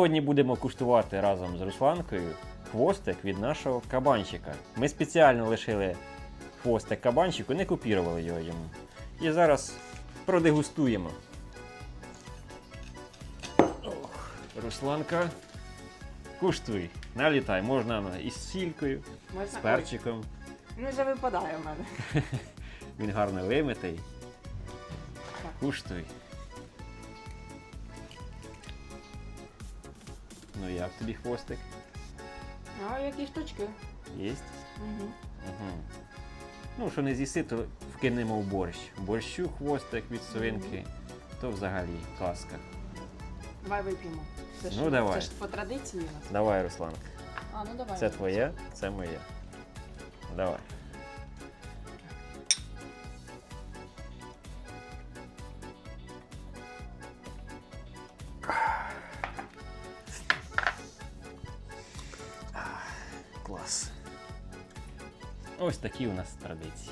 Сьогодні будемо куштувати разом з Русланкою хвостик від нашого кабанчика. Ми спеціально лишили хвостик кабанчику, не купірували його йому. І зараз продегустуємо. Ох, Русланка, куштуй, налітай, можна із сількою, Можна... з перчиком. Він вже випадає в мене. Він гарно вимитий. Куштуй. Ну як тобі хвостик? А які штучки? Єсть? Угу. Угу. Ну, що не з'їси, то вкинемо в борщ. Борщу хвостик від свинки, то взагалі казка. Давай вип'ємо. Це Ну, ж, давай. Це ж по традиції у нас. Давай, Русланка. А, ну давай. Це твоє, це моє. Давай. Клас. Ось такі у нас традиції.